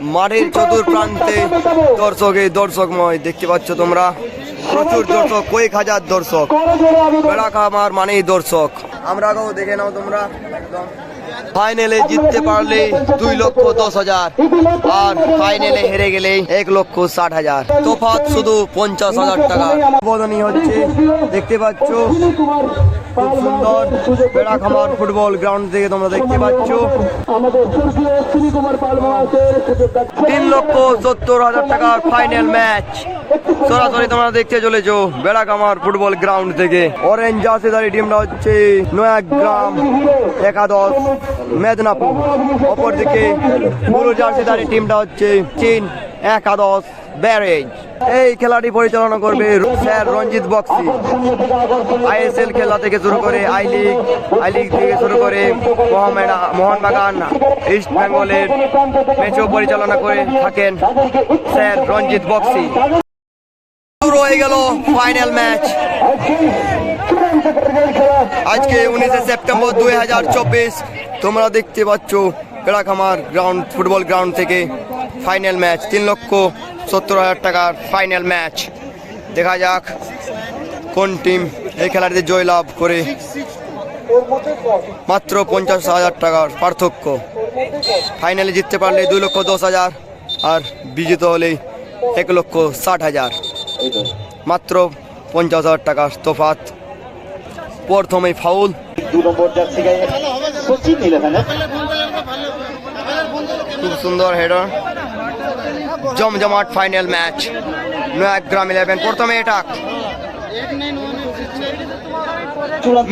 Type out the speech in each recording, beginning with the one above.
মাঠের চতুর প্রান্তে দর্শক এই দর্শকময় দেখতে পাচ্ছ তোমরা। প্রচুর দর্শক কয়েক হাজার দর্শক। বেড়া খামার মানেই দর্শক। আমরা দেখে নাও তোমরা। একদম। ফাইনালে জিততে পারলে দুই লক্ষ দশ হাজার। আর ফাইনালে হেরে গেলে এক লক্ষ ষাট হাজার। তোফাত শুধু পঞ্চাশ হাজার টাকা। বদনি হচ্ছে। দেখতে পাচ্ছ, খুব সুন্দর বেড়া খামার ফুটবল গ্রাউন্ড থেকে তোমরা দেখতে পাচ্ছ। তিন লক্ষ সত্তর হাজার টাকার ফাইনাল ম্যাচ। সরাসরি তোমরা দেখতে চলেছো বেড়াকামার ফুটবল গ্রাউন্ড থেকে। অরেঞ্জ জার্সিদারি টিমটা হচ্ছে নয়াগ্রাম একাদশ। মেদিনীপুর। অপরদিকে বুলু জার্সিদারি টিমটা হচ্ছে চীন একাদশ ব্যারেজ। এই খেলাটি পরিচালনা করবে স্যার রঞ্জিত বক্সি। আইএসএল খেলা থেকে শুরু করে আই লিগ আই লিগ থেকে শুরু করে মোহনবাগান, ইস্ট বেঙ্গলের ম্যাচও পরিচালনা করে থাকেন স্যার রঞ্জিত বক্সি। শুরু হয়ে গেল ফাইনাল ম্যাচ। আজকে উনিশে সেপ্টেম্বর দুই হাজার চব্বিশ তোমরা দেখতে পাচ্ছ বেড়াখামার গ্রাউন্ড, ফুটবল গ্রাউন্ড থেকে ফাইনাল ম্যাচ, তিন লক্ষ সত্তর হাজার টাকার ফাইনাল ম্যাচ। দেখা যাক কোন টিম এই খেলাটিতে জয়লাভ করে। মাত্র পঞ্চাশ হাজার টাকার পার্থক্য। ফাইনালে জিততে পারলে দুই লক্ষ দশ হাজার আর বিজিত হলে এক লক্ষ ষাট হাজার। মাত্র পঞ্চাশ হাজার টাকার তোফাত প্রথমেই ফাউল। দু নম্বর জার্সি গায়ে। সচিন ইলেভেনে খুব সুন্দর হেডার জমজমাট ফাইনাল ম্যাচ নয়াগ্রাম ইলেভেন প্রথমে এটা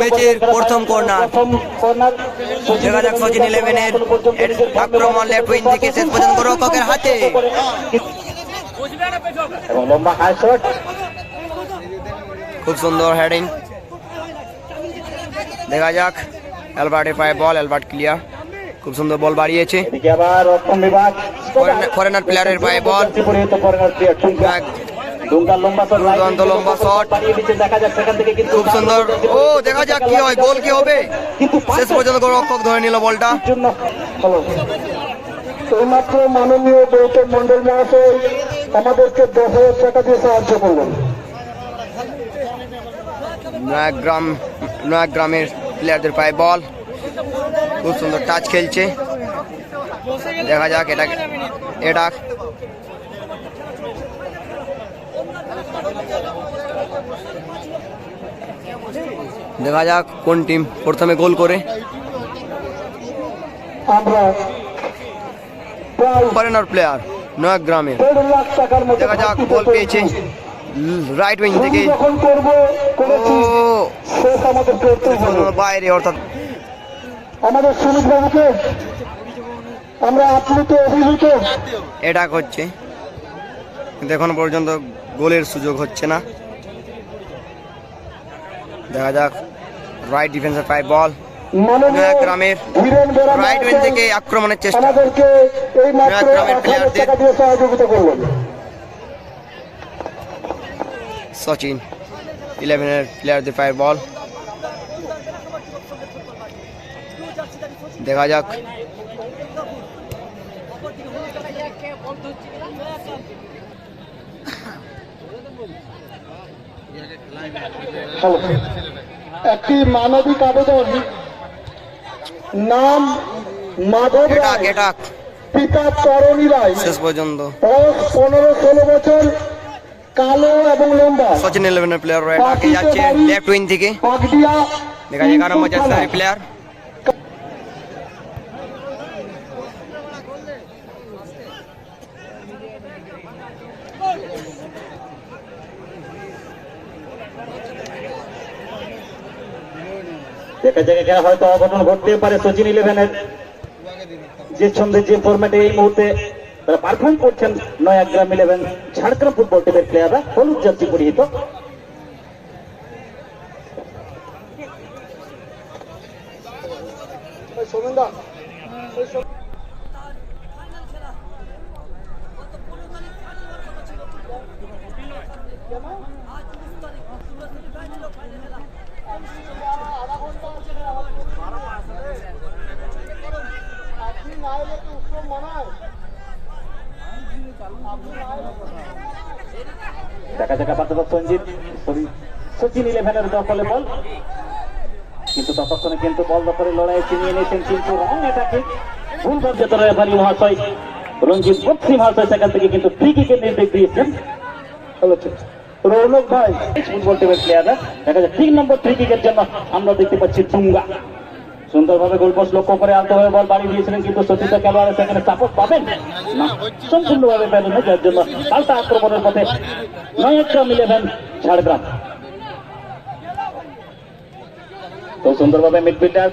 ম্যাচের প্রথম কর্নার দেখা যাক সচিন ইলেভেনের আক্রমণ লেফট উইং থেকে শেষ পর্যন্ত রক্ষকের হাতে। খুব সুন্দর হেডিং দেখা যাক। অ্যালবার্টের পায়ে বল অ্যালবার্ট ক্লিয়ার খুব সুন্দর বল বাড়িয়েছে। ফরেনার প্লেয়ারের পায়ে বল দুর্দান্ত লম্বা শট। খুব সুন্দর। ও দেখা যাক কি হয় গোল কি হবে। শেষ পর্যন্ত রক্ষক ধরে নিল বলটা। জন্য হলো। এইমাত্র মাননীয় গৌতম মন্ডল মহাশয় আমাদেরকে দশ হাজার টাকা দিয়ে সাহায্য করলেন। নয়াগ্রাম নয়াগ্রামের প্লেয়ারদের পায়ে বল খুব সুন্দর টাচ খেলছে। দেখা যাক এটা এটা দেখা যাক কোন টিম প্রথমে গোল করে। ফরেনার প্লেয়ার টাকার মতো দেখা যাক গোল পেয়েছে রাইট উইং থেকে। ও বাইরে অর্থাৎ আমাদের সুমিত বাবুকে আমরা আপ্লুত অভিভূত এটা কিন্তু এখন পর্যন্ত গোলের সুযোগ হচ্ছে না। দেখা যাক রাইট ডিফেন্সের পায় বল। গ্রামের রাইট উইং থেকে আক্রমণের চেষ্টা। গ্রামের প্লেয়ারদের- সচিন। ইলেভেনের প্লেয়ারদের পায় বল দেখা যাক। একটি মানবিক আবেদন। নাম মাধব পিতা চরণী রায়। শেষ পর্যন্ত। পনেরো ষোলো বছর। কালো এবং লম্বা সচিন ইলেভেনের প্লেয়ার এটা যাচ্ছে লেফট উইং থেকে। দেখা যায় এগারো নম্বর জার্সি প্লেয়ার দেখা জায়গায় খেলা হয়তো অঘটন ঘটতে পারে সচিন ইলেভেনের। যে ছন্দে যে ফরম্যাটে এই মুহূর্তে তারা পারফর্ম করছেন নয়াগ্রাম ইলেভেন। ঝাড়গ্রাম ফুটবল টিমের প্লেয়াররা হলুদ জার্সি পরিহিত। আপনি না এলে তো উৎসব মানায়। আপনি না এলে দেখা আপাতত সঞ্জিত। সচিন ইলেভেনের দখলে বল। কিন্তু ততক্ষণে কিন্তু বল দখলে লড়াই কিন্তু রং এটাকে ভুল বর্জিত রেফারি মহাশয়। রঞ্জিত বক্সি মহাশয় সেখান থেকে কিন্তু ফ্রি কিকের নির্দেশ দিয়েছেন। রৌনক ভাই ফুটবল টিমের প্লেয়াররা দেখা তিন নম্বর ফ্রি কিকের জন্য আমরা দেখতে পাচ্ছি টুঙ্গা। সুন্দরভাবে গোলপোস্ট লক্ষ্য করে আলতো হয়ে বল বাড়ি দিয়েছিলেন, কিন্তু সচিত খেলোয়াড় সেখানে সাপোর্ট পাবেন সম্পূর্ণভাবে পেলেন না, যার জন্য পাল্টা আক্রমণের পথে নয় একটা মিলেবেন ঝাড়গ্রাম। তো সুন্দরভাবে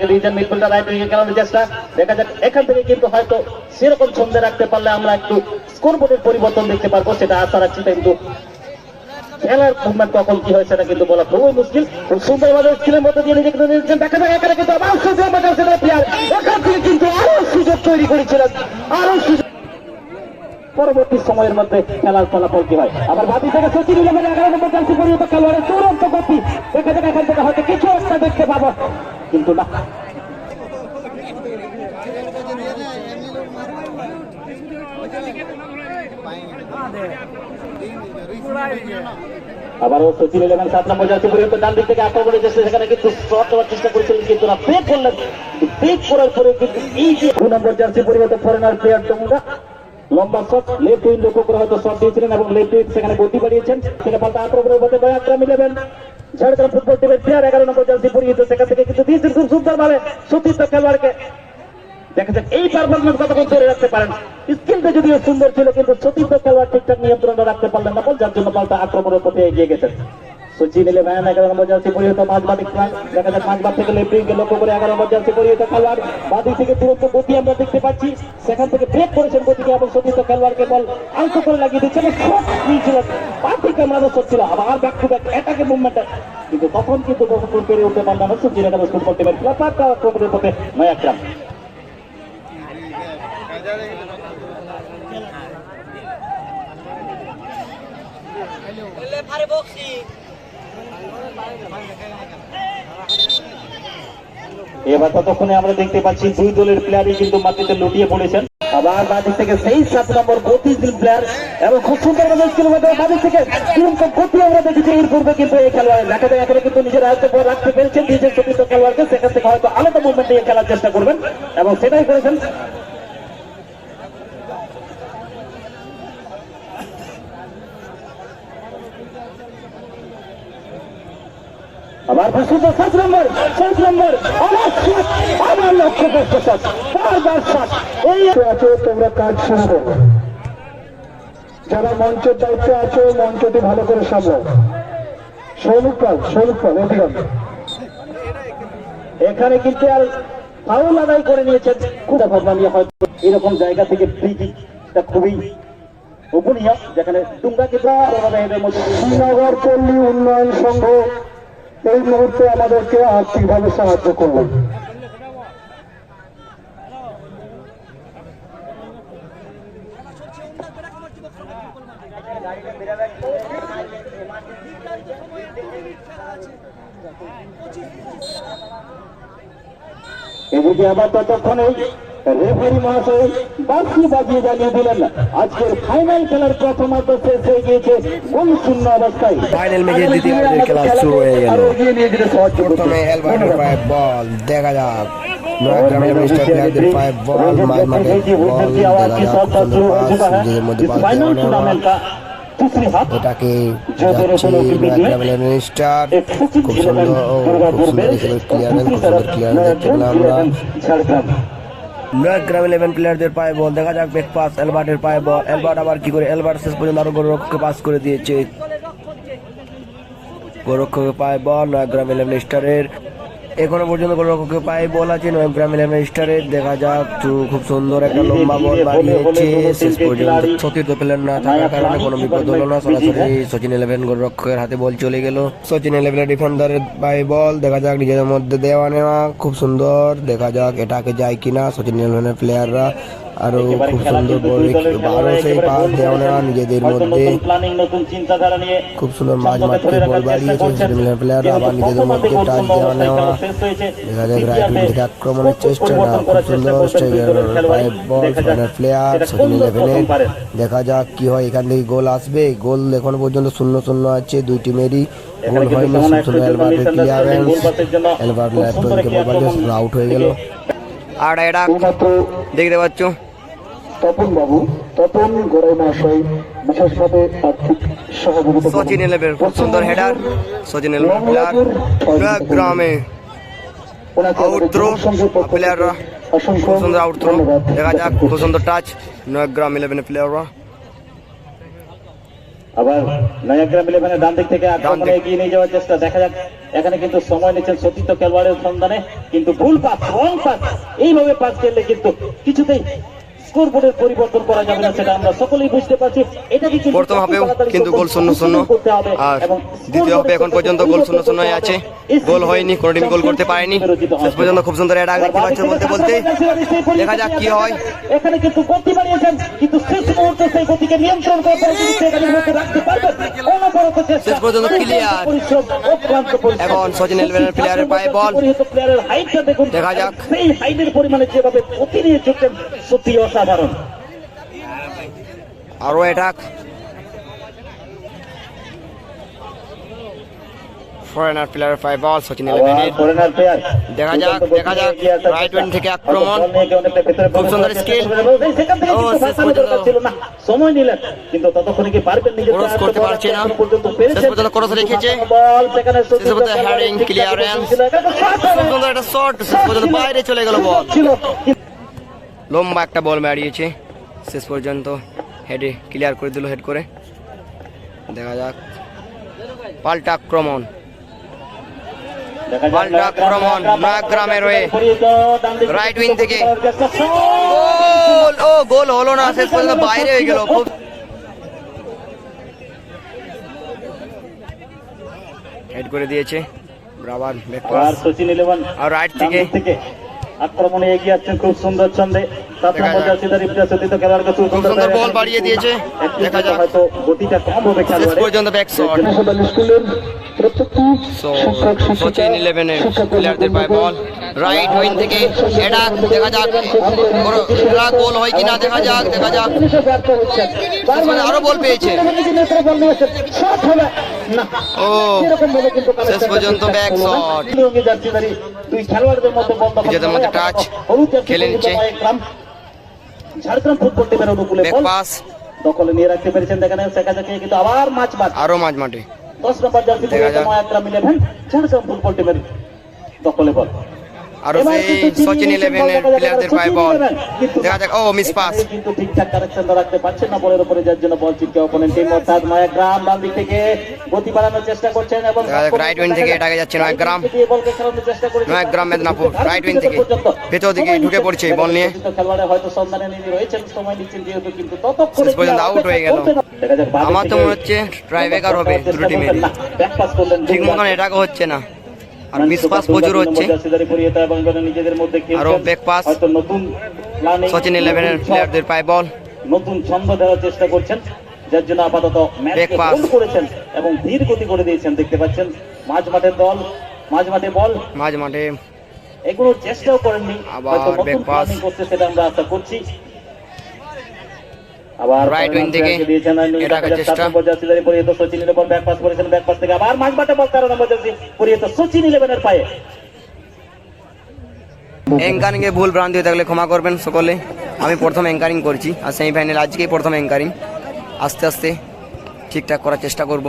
দিয়েছেন মিডফিল্ডার রাইট খেলানোর চেষ্টা। দেখা যাক, এখান থেকে কিন্তু হয়তো সেরকম ছন্দে রাখতে পারলে আমরা একটু স্কোর বোর্ডের পরিবর্তন দেখতে পারব, সেটা আশা রাখছি কিন্তু খেলার মুভমেন্ট কখন কি হয় সেটা কিন্তু বলা খুবই মুশকিল। খুব সুন্দরভাবে স্কিলের মধ্যে দিয়ে নিজেকে করেছেন। দেখা যাক এখানে কিন্তু আবার সুযোগ বাজাচ্ছে প্লেয়ার এখান থেকে কিন্তু আরও সুযোগ তৈরি করেছিলেন। আরও সুযোগ। পরবর্তী সময়ের মধ্যে খেলার ফলাফল কি হয়? আবার বাদি থেকে সচিন ইলেভেন এগারো নম্বর চান্সি পরিণত খেলোয়াড়ের চূড়ান্ত গতি। যাক এখান থেকে হয়তো কিছু একটা দেখতে পাবো। কিন্তু না। আবারও সাত নম্বর যাচ্ছে পরিবর্তন ডান দিক থেকে চেষ্টা সেখানে কিন্তু শট চেষ্টা করেছিলেন, কিন্তু না করলেন করার পরে কিন্তু দু নম্বর পরিবর্তন ফরেনার প্লেয়ার লম্বা শট লেফট উইং লক্ষ্য হয়তো শট দিয়েছিলেন এবং লেফট সেখানে গতি বাড়িয়েছেন। সেখানে পাল্টা আক্রমণের মধ্যে দয়াক্রম ইলেভেন ঝাড়গ্রাম ফুটবল টিমের প্লেয়ার এগারো নম্বর জার্সি পরিহিত, সেখান থেকে কিন্তু দিয়েছেন খুব সুন্দর ভাবে সতীর্থ খেলোয়াড়কে। দেখা যাক, এই পারফরমেন্স কতক্ষণ ধরে রাখতে পারেন? স্কিলটা যদিও সুন্দর ছিল, কিন্তু সতীর্থ খেলোয়াড় ঠিকঠাক নিয়ন্ত্রণে রাখতে পারলেন না, বল যার জন্য পাল্টা আক্রমণের পথে এগিয়ে গেছেন। সচিন ইলেভেন এগারো নম্বর জার্সি পরিহিত দেখা থেকে লক্ষ্য করে এগারো নম্বর জার্সি পরিহিত খেলোয়াড়। থেকে তুরন্ত গতি আমরা দেখতে পাচ্ছি। সেখান থেকে ব্রেক করেছেন গতিকে এবং খেলোয়াড়কে বল আলতো করে লাগিয়ে শট আবার ব্যাক টু ব্যাক কিন্তু তখন কিন্তু কতক্ষণ পেরে উঠতে পারলাম না সচিন টিমের খেলা পাল্টা আক্রমণের পথে এবার ততক্ষণে আমরা দেখতে পাচ্ছি দুই দলের প্লেয়ারই কিন্তু মাটিতে লুটিয়ে পড়েছেন। আবার থেকে সেই সাত নম্বর প্লেয়ার এবং খুব সুন্দর ভাবে স্কিল থেকে গতি আমরা দেখেছি এর পূর্বে কিন্তু এই খেলোয়াড় দেখা যায় এখানে কিন্তু নিজের আয়ত্তে রাখতে পেরেছেন নিজের চতুর্থ খেলোয়াড়কে। সেখান থেকে হয়তো আলাদা মুভমেন্ট নিয়ে খেলার চেষ্টা করবেন এবং সেটাই করেছেন। আবার প্রসিদ্ধ সাত নম্বর সাত নম্বর। আবার লক্ষ্য করতে বারবার এই আছে তোমরা কাজ করো যারা মঞ্চের দায়িত্বে আছো মঞ্চটি ভালো করে সামলাও সৌমিক পাল সৌমিক পাল এখানে কিন্তু আর ফাউল আদায় করে নিয়েছেন। খুব ভাবনা নিয়ে হয়তো এরকম জায়গা থেকে ফ্রি কিকটা খুবই গোপনীয় যেখানে টুঙ্গা দিয়ে- শ্রীনগর পল্লী উন্নয়ন সংঘ এই মুহূর্তে আমাদেরকে আর্থিকভাবে সাহায্য করল এদিকে আবার ততক্ষণে রেফারি মহাশয় বাসি বাজিয়ে জানিয়ে দিলেন আজকের ফাইনাল খেলার প্রথম শেষ হয়ে গিয়েছে গোল শূন্য অবস্থায় ফাইনাল ম্যাচের দ্বিতীয় খেলা শুরু হয়ে গেল। প্রথমে অ্যালবার্টের পায়ে বল দেখা যাক। এটাকে স্টার খুব সুন্দর খুব সুন্দর ক্লিয়ারেন্স খুব সুন্দর ক্লিয়ারেন্স ঝাড়গ্রাম নয়াগ্রাম ইলেভেন প্লেয়ারদের পায়ে বল দেখা যাক ব্যাক পাস এলবার্টের পায়ে বল এলবার্ট আবার কি করে? এলবার্ট শেষ পর্যন্ত আরও গোলরক্ষককে পাস করে দিয়েছে। গোলরক্ষকের পায়ে বল নয়াগ্রাম ইলেভেন স্টারের এখনও পর্যন্ত কোন রক্ষে পাই বল আছে? নয়াগ্রাম ইলেভেন স্টারে দেখা যাক খুব সুন্দর একটা লম্বা বল বাড়িয়েছে শেষ পর্যন্ত সতীর্থ প্লেয়ার না থাকার কারণে কোনো বিপদ হলো না। সরাসরি সচিন ইলেভেন গোলরক্ষকের হাতে বল চলে গেল। সচিন ইলেভেনের ডিফেন্ডারের পায়ে বল, দেখা যাক নিজেদের মধ্যে দেওয়া নেওয়া। খুব সুন্দর, দেখা যাক এটাকে যায় কিনা সচিন ইলেভেনের প্লেয়াররা আরও খুব সুন্দর বল আরও সেই পাস দেওয়া নেওয়া নিজেদের মধ্যে খুব সুন্দর মাঝ ধরে বল বাড়িয়েছে করছেন। প্লেয়ার আবার নিজেদের মধ্যে টাচ দেওয়া নেওয়া। দেখা যাক রাইট থেকে আক্রমণের চেষ্টা না খুব সুন্দর বল দেখা প্লেয়ার ইলেভেনের পারে। দেখা যাক কি হয়। এখান থেকে গোল আসবে। গোল এখনও পর্যন্ত শূন্য শূন্য আছে। দুই টিমেরই গোল হয়নি। এলবার্টের ক্লিয়ারেন্স এলবার্ট সুন্দর একটি বল আউট হয়ে গেল। আর এটা দেখতে পাচ্ছ তপন বাবু তপন গড়াই মহাশয় বিশেষভাবে আর্থিক সহযোগিতা সচিন খুব সুন্দর হেডার সচিন প্লেয়ার গ্রামে ওনাকে আউট আমাদের থ্রো যুবসংঘের পক্ষ থেকে প্লেয়াররা অসংখ্য সুন্দর আউট থ্রো ধন্যবাদ। দেখা যাক খুব সুন্দর টাচ নয়গ্রাম ইলেভেনের প্লেয়াররা আবার নয়াগ্রাম ইলেভেনের ডান দিক থেকে আক্রমণে এগিয়ে নিয়ে যাওয়ার চেষ্টা। দেখা যাক এখানে কিন্তু সময় নিচ্ছেন সতীর্থ খেলোয়াড়ের সন্ধানে কিন্তু ভুল পাস রং পাস এইভাবে পাস খেললে কিন্তু কিছুতেই স্কোর বোর্ডের পরিবর্তন করা যাবে না সেটা আমরা সকলেই বুঝতে পারছি। এটাকে কিন্তু প্রথম হাফেও কিন্তু গোল শূন্য শূন্য। আর দ্বিতীয় হাফে এখন পর্যন্ত গোল শূন্য শূন্য আছে। গোল হয়নি কোনো টিম গোল করতে পারেনি। শেষ পর্যন্ত খুব সুন্দর এটা দেখতে পাচ্ছ বলতে বলতে দেখা যাক কি হয়। এখানে কিন্তু গতি বাড়িয়েছেন কিন্তু শেষ মুহূর্তে সেই গতিকে নিয়ন্ত্রণ সেখানে রাখতে পারবেন। শেষ পর্যন্ত পরিশ্রম এখন সচিন এলভেনের প্লেয়ারের পায়ে বল। দেখা যাক। সেই হাইটের পরিমাণে যেভাবে ছুটছেন সত্যি অসাধারণ আরও অ্যাটাক ফরেনার প্লেয়ারের পায়ে বল সচিন ইলেভেনের দেখা যাক, দেখা যাক, right wing থেকে আক্রমণ। খুব সুন্দর skill। ও, শেষ পর্যন্ত- ছিল না সময় নিলেন কিন্তু ততক্ষণে কি পারবেন আয়ত্তে করতে পারছে না। শেষ পর্যন্ত cross রেখেছে। বল সেখানে শেষ পর্যন্ত। খুব সুন্দর একটা শট শেষ পর্যন্ত বাইরে চলে গেল বল লম্বা একটা বল মারিয়েছে শেষ পর্যন্ত হেডে ক্লিয়ার করে দিল হেড করে। দেখা যাক। পাল্টা আক্রমণ। পাল্টা আক্রমণ, নয়াগ্রামে রয়ে। Right wing থেকে। গোল ও গোল হলো না শেষ পর্যন্ত বাইরে হয়ে গেল খুব হেড করে দিয়েছে back আর। সচিন ইলেভেন আর right থেকে। আক্রমণে এগিয়ে যাচ্ছেন খুব সুন্দর ছন্দে সাত নম্বর। জার্সিদার খুব সুন্দর বল বাড়িয়ে দিয়েছে দেখা যাক হয়তো গতিটা কম হবে শেষ পর্যন্ত ব্যাক শট সো শিক্ষক ইলেভেনের প্লেয়ারদের পায় বল রাইট উইং থেকে এটা দেখা যাক। বড় গোল হয় কিনা দেখা যাক দেখা যাক। জিনিসে ব্যর্থ হচ্ছেন মানে আরও বল পেয়েছে। ও শেষ পর্যন্ত নিজেদের মধ্যে খেলে নিচ্ছে। ঝাড়গ্রাম ফুটবল টিমের অনুকূলে পাস দখলে নিয়ে রাখতে পেরেছেন দেখেন শেখা যাকে কিন্তু আবার মাছ মার আরও মাঝ মাঠে। দশ নম্বর জার্সি দেখা যাক। ময়াগ্রাম ইলেভেন ঝাড়গ্রাম ফুটবল টিমের দখলে বল আরও সচিন ইলেভেনের প্লেয়ারদের পায় বল দেখা যাক। ও মিস পাস কিন্তু ঠিকঠাক কারেকশন রাখতে পারছেন না বলের উপরে যার জন্য বল চিপকে অপোনেন্ট টিম অর্থাৎ নয়াগ্রাম ডান দিক থেকে গতি বাড়ানোর চেষ্টা করছেন এবং দেখা যাক, right wing থেকে এটাকে যাচ্ছে নয়াগ্রাম। দিয়ে বলকে খেলানোর চেষ্টা করেছেন নয়াগ্রাম মেদিনীপুর রাইট উইং থেকে। ভেতর দিকে ঢুকে পড়ছে বল নিয়ে। খেলোয়াড়ে হয়তো সন্ধানে নিয়ে রয়েছেন সময় নিচ্ছেন যেহেতু কিন্তু ততক্ষণে পর্যন্ত out হয়ে গেল। আমার তো মনে হচ্ছে ট্রাইবেকার হবে দুটো টিমের ঠিক মতন এটাকে হচ্ছে না। আর মিস পাস প্রচুর হচ্ছে। নিজেদের মধ্যে আরও back pass। নতুন সচিন ইলেভেনের প্লেয়ারদের পায় বল নতুন ছন্দ দেওয়ার চেষ্টা করছেন। যার জন্য আপাতত ম্যাচকে করেছেন এবং ধীর গতি করে দিয়েছেন দেখতে পাচ্ছেন। মাঝ মাঠের দল মাঝ মাঠে বল মাঝ মাঠে। এগুলো চেষ্টাও করেননি। হয়তো নতুন প্ল্যানিং করতে সেটা আমরা আশা করছি। আবার রাইট উইং থেকে দিয়েছেন আর এটা একটা চেষ্টা। নম্বর পরিহিত সচিন ইলেভেন ব্যাক পাস করেছেন ব্যাক পাস থেকে। আবার মাঝ বল তেরো নম্বর পরিহিত সচিন ইলেভেনের পায়ে। অ্যাঙ্কারিং এ ভুল ভ্রান্তি হয়ে থাকলে ক্ষমা করবেন সকলে। আমি প্রথম অ্যাঙ্কারিং করছি আর সেমিফাইনাল আজকেই প্রথম অ্যাঙ্কারিং আস্তে আস্তে ঠিকঠাক করার চেষ্টা করব।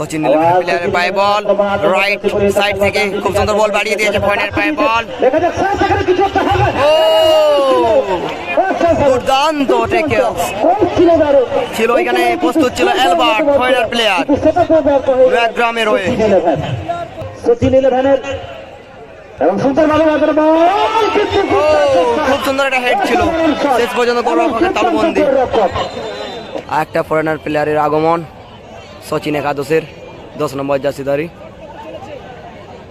সচিন প্লেয়ারের পায়ে বল রাইট সাইড থেকে খুব সুন্দর বল বাড়িয়ে দিয়েছে পয়েন্টের পায়ে বল ও! দুর্দান্ত ছিল এখানে প্রস্তুত ছিল অ্যালবার্ট ফয়নার প্লেয়ার। গ্রামের হয়ে সচিন ইলেভেন ইলেভেনের এবং সুন্দর ভালো বল কিন্তু খুব সুন্দর একটা হেড ছিল। শেষ পর্যন্ত গোলরক্ষকের তালুবন্দি। আর একটা ফরেনার প্লেয়ারের আগমন। সচিন একাদশের দশ নম্বর জার্সিদারি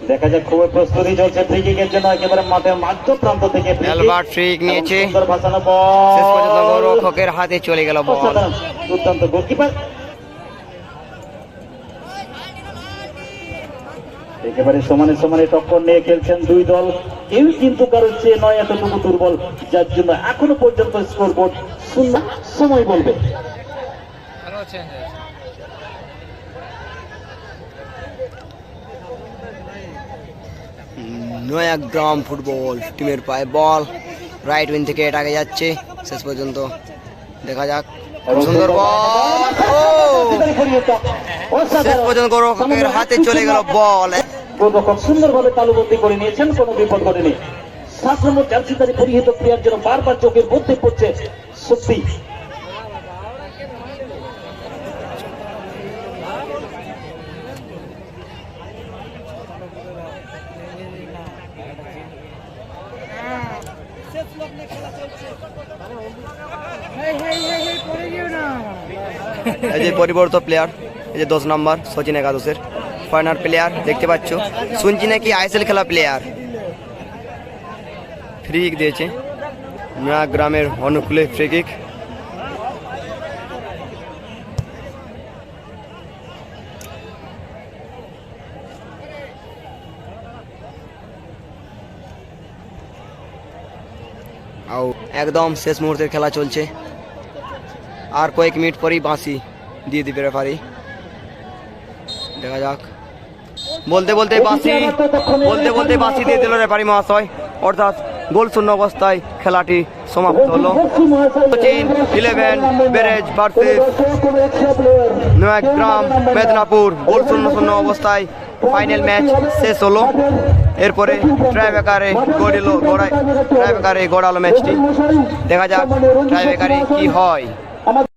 দেখা যাক খুবই প্রস্তুতি চলছে ফ্রি কিকের জন্য একেবারে মাঠের মাধ্য প্রান্ত থেকে অ্যালবার্ট ফ্রি কিক নিয়েছে। এবং সুন্দর ভাসানো শেষ পর্যন্ত গোলরক্ষকের হাতে চলে গেল বল দুর্দান্ত গোলকিপার একেবারে সমানে সমানে টক্কর নিয়ে খেলছেন দুই দল। কেউ কিন্তু কারোর চেয়ে নয় এতটুকু দুর্বল। যার জন্য এখনও পর্যন্ত স্কোর বোর্ড শূন্য। সময় বলবে। নয়া গ্রাম ফুটবল টিমের পায়ে বল। রাইট উইং থেকে এটাকে যাচ্ছে। শেষ পর্যন্ত দেখা যাক। সুন্দর বল। শেষ পর্যন্ত গোলরক্ষকের হাতে চলে গেল বল। গোলরক্ষক সুন্দরভাবে তালুবন্দি করে নিয়েছেন, কোনো বিপদ ঘটেনি। সাত নম্বর জার্সিদারি পরিহিত প্লেয়ার যেন বারবার চোখের মধ্যে পড়ছে সত্যি এই যে পরিবর্তিত প্লেয়ার এই যে দশ নম্বর সচিন একাদশের ফরেনার প্লেয়ার দেখতে পাচ্ছ। শুনছি নাকি আইএসএল খেলা প্লেয়ার ফ্রি কিক দিয়েছে। নয়া গ্রামের অনুকূলে ফ্রি কিক একদম শেষ মুহূর্তের খেলা চলছে। আর কয়েক মিনিট পরেই বাঁশি দিয়ে দিবে রেফারি। দেখা যাক। বলতে বলতে বাঁশি বলতে বলতে বাঁশি দিয়ে দিল রেফারি মহাশয়। অর্থাৎ গোল শূন্য অবস্থায় খেলাটি সমাপ্ত হলো। Sachin eleven barrage versus Nayagram Medinipur goal শূন্য শূন্য অবস্থায় ফাইনাল ম্যাচ শেষ হলো। এরপরে ট্রাইবেকারে গড়িল গড়াই ট্রাইবেকারে গড়ালো ম্যাচটি। দেখা যাক ট্রাইবেকারে কি হয়। আমার